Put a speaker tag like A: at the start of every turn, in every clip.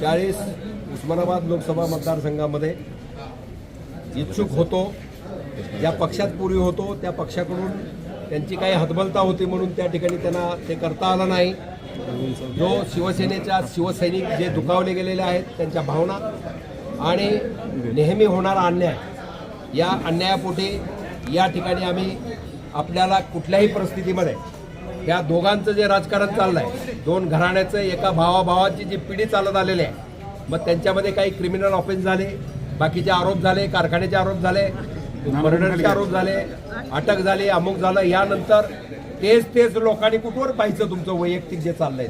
A: चाळीस उस्मानाबाद लोकसभा मतदारसंघामध्ये इच्छुक होतो. ज्या पक्षात पूर्वी होतो त्या पक्षाकडून त्यांची काही हतबलता होती म्हणून त्या ठिकाणी त्यांना ते करता आलं नाही. जो शिवसेनेच्या शिवसैनिक जे दुखावले गेलेले आहेत त्यांच्या भावना आणि नेहमी होणारा अन्याय या अन्यायापोटी या ठिकाणी आम्ही आपल्याला कुठल्याही परिस्थितीमध्ये या दोघांचं जे राजकारण चाललं आहे दोन घराण्याचं एका भावाभावाची जी पिढी चालत आलेली आहे मग त्यांच्यामध्ये काही क्रिमिनल ऑफेन्स झाले बाकीचे आरोप झाले कारखान्याचे आरोप झाले मर्डरचे आरोप झाले अटक झाली अमुक झालं यानंतर तेच तेच लोकांनी कुठवर पाहिजे तुमचं वैयक्तिक जे चाललंय?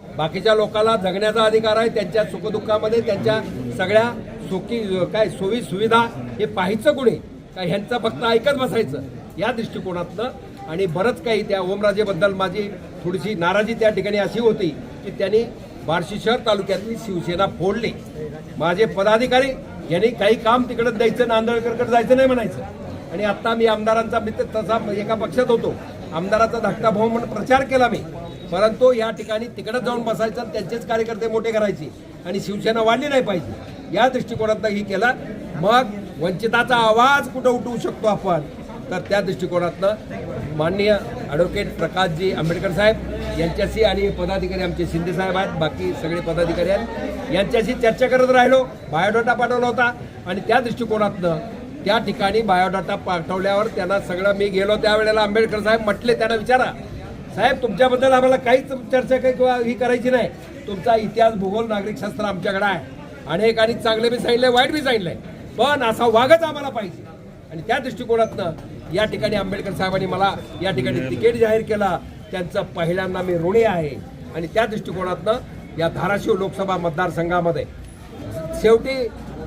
A: बाकीच्या लोकांना जगण्याचा अधिकार आहे त्यांच्या सुखदुःखामध्ये त्यांच्या सगळ्या सुखी काय सोयी सुविधा हे पाहायचं कुणी का ह्यांचं फक्त ऐकत बसायचं? या दृष्टिकोनातनं आणि बरंच काही त्या ओमराजेबद्दल माझी थोडीशी नाराजी त्या ठिकाणी अशी होती की त्यांनी बार्शी शहर तालुक्यातली शिवसेना फोडली. माझे पदाधिकारी यांनी काही काम तिकडं द्यायचं नांदळकरकडे जायचं नाही म्हणायचं. आणि आत्ता मी आमदारांचा मित्र तसा एका पक्षात होतो. आमदाराचा धाकटा भाऊ म्हणून प्रचार केला मी. परंतु या ठिकाणी तिकडं जाऊन बसायचं आणि त्यांचेच कार्यकर्ते मोठे करायचे. आणि शिवसेना वाढली नाही पाहिजे. या दृष्टिकोनातनं ही केला. मग वंचिताचा आवाज कुठं उठवू शकतो आपण? तर त्या दृष्टिकोनातनं माननीय ॲडव्होकेट प्रकाशजी आंबेडकर साहेब यांच्याशी आणि पदाधिकारी आमचे शिंदे साहेब आहेत बाकी सगळे पदाधिकारी आहेत यांच्याशी चर्चा करत राहिलो. बायोडाटा पाठवला होता आणि त्या दृष्टिकोनातनं त्या ठिकाणी बायोडाटा पाठवल्यावर त्यांना सगळं मी गेलो. त्यावेळेला आंबेडकर साहेब म्हटले त्यांना विचारा साहेब तुमच्याबद्दल आम्हाला काहीच चर्चा काही किंवा ही करायची नाही. तुमचा इतिहास भूगोल नागरिकशास्त्र आमच्याकडे आहे. अनेकांनी चांगलं बी सांगितलंय वाईट बी सांगितलंय पण असा वागच आम्हाला पाहिजे. आणि त्या दृष्टिकोनातनं या ठिकाणी आंबेडकर साहेबांनी मला या ठिकाणी तिकीट जाहीर केला. त्यांचं पहिल्यांदा मी ऋणी आहे. आणि त्या दृष्टिकोनातनं या धाराशिव लोकसभा मतदारसंघामध्ये शेवटी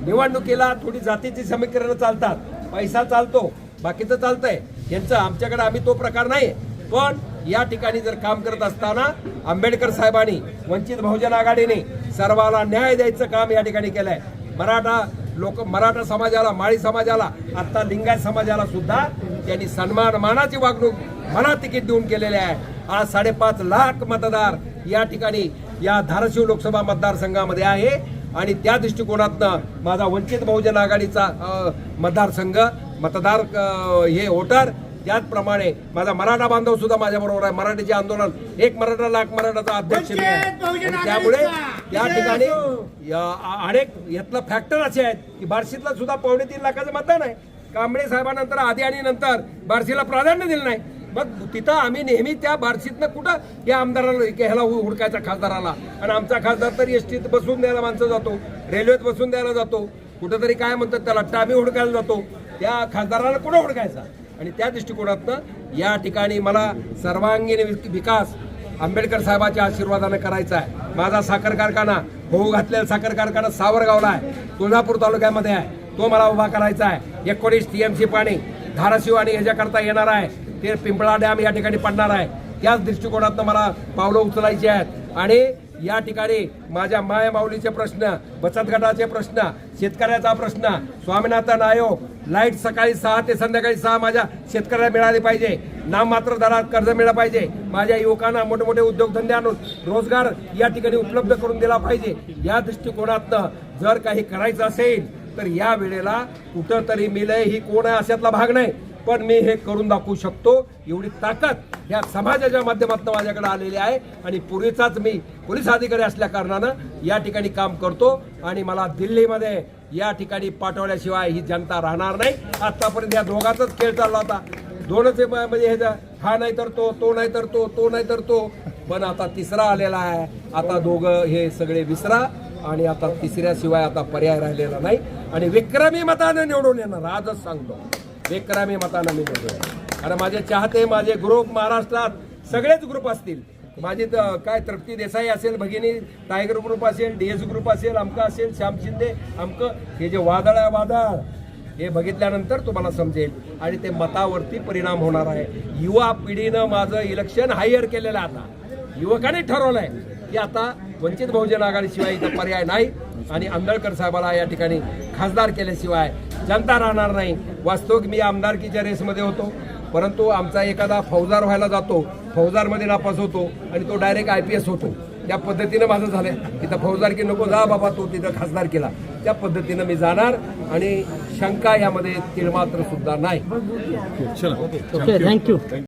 A: निवडणुकीला थोडी जातीची समीकरणं चालतात. पैसा चालतो बाकीचं चालतंय. यांचं आमच्याकडे आम्ही तो प्रकार नाही पण या ठिकाणी जर काम करत असताना आंबेडकर साहेबांनी वंचित बहुजन आघाडीने सर्वाला न्याय द्यायचं काम या ठिकाणी केलंय. मराठा लोक मराठा समाजाला माळी समाजाला आता लिंगायत समाजाला सुद्धा त्यांनी सन्मान मानाची वागणूक मना तिकीट देऊन केलेले आहे. आज साडेपाच लाख मतदार या ठिकाणी या धाराशिव लोकसभा मतदारसंघामध्ये आहे आणि त्या दृष्टिकोनातनं माझा वंचित बहुजन आघाडीचा मतदारसंघ मतदार हे वोटर त्याचप्रमाणे माझा मराठा बांधव सुद्धा माझ्या बरोबर आहे. मराठीचे आंदोलन एक मराठा लाख मराठाचा अध्यक्ष मी आहे. आणि त्यामुळे त्या ठिकाणी या- अ- अनेक यातलं फॅक्टर असे आहेत की बार्शीतला सुद्धा पावणे तीन लाखाचं मतदान आहे. कांबळे साहेबांनंतर आधी आणि नंतर बार्शीला प्राधान्य दिलं नाही. मग तिथं आम्ही नेहमी त्या बार्शीतनं कुठं या आमदाराला ह्याला हुडकायचा खासदाराला आणि आमचा खासदार तर एस टीत बसून द्यायला माणसं जातो रेल्वेत बसून द्यायला जातो. कुठंतरी काय म्हणतात त्याला टामी हुडकायला जातो. त्या खासदाराला कुठं हुडकायचा? आणि त्या दृष्टिकोनातनं या ठिकाणी मला सर्वांगीण विकास आंबेडकर साहेबाच्या आशीर्वादानं करायचा आहे. माझा साखर कारखाना होऊ घातलेला साखर कारखाना सावरगावला आहे. तुळजापूर तालुक्यामध्ये आहे. तो मला उभा करायचा आहे. एकोणीस टी एम सी पाणी धाराशिव आणि ह्याच्याकरता येणार आहे. ते पिंपळा डॅम या ठिकाणी पडणार आहे. त्याच दृष्टिकोनातनं मला पावलं उचलायची आहेत. आणि या ठिकाणी माझ्या माय माऊलीचे प्रश्न बचत गटाचे प्रश्न शेतकऱ्याचा प्रश्न स्वामीनाथन आयोग लाइट सकाळी सहा ते संध्याकाळी सहा माझ्या शेतकऱ्याला मिळाली पाहिजे. नाममात्र दरात कर्ज मिळालं पाहिजे. माझ्या युवकांना मोठे मोठे उद्योगधंदे आणून रोजगार या ठिकाणी उपलब्ध करून दिला पाहिजे. या दृष्टिकोनातनं जर काही करायचं असेल तर या वेळेला कुठंतरी मिळय ही कोण आहे अशातला भाग नाही. पण मी हे करून दाखवू शकतो. एवढी ताकद या समाजाच्या माध्यमातून माझ्याकडे आलेली आहे. आणि पूर्वीचाच मी पोलीस अधिकारी असल्या कारणानं या ठिकाणी काम करतो. आणि मला दिल्लीमध्ये या ठिकाणी पाठवल्याशिवाय ही जनता राहणार नाही. आतापर्यंत या दोघांचाच खेळ चालला होता. दोनच म्हणजे हे हा नाही तर तो तो नाही तर तो तो नाही तर तो. पण आता तिसरा आलेला आहे. आता दोघं हे सगळे विसरा. आणि आता तिसऱ्याशिवाय आता पर्याय राहिलेला नाही. आणि विक्रमी मतानं निवडून येणार. आजच सांगतो. बेकरामी करा मी निवडून कारण माझे चाहते माझे ग्रुप महाराष्ट्रात सगळेच ग्रुप असतील. माझी काय तृप्ती देसाई असेल भगिनी टायगर ग्रुप असेल डीएस ग्रुप असेल अमका असेल श्याम शिंदे अमकं हे जे वादळ आहे वादळ हे बघितल्यानंतर तुम्हाला समजेल. आणि ते मतावरती परिणाम होणार आहे. युवा पिढीनं माझं इलेक्शन हायर केलेलं आहे आता. युवकांनी ठरवलंय की आता वंचित बहुजन आघाडीशिवाय इथं पर्याय नाही. आणि आंदळकर साहेबाला या ठिकाणी खासदार केल्याशिवाय जनता राहणार नाही. वास्तविक मी आमदारकीच्या रेसमध्ये होतो. परंतु आमचा एखादा फौजदार व्हायला जातो फौजदारमध्ये नापास होतो आणि तो डायरेक्ट आय पी एस होतो. त्या पद्धतीनं माझं झालंय. तिथं फौजदार की नको जा बाबा तो तिथं खासदार केला. त्या पद्धतीनं मी जाणार आणि शंका यामध्ये तिळमात्र सुद्धा नाही.
B: Okay thank you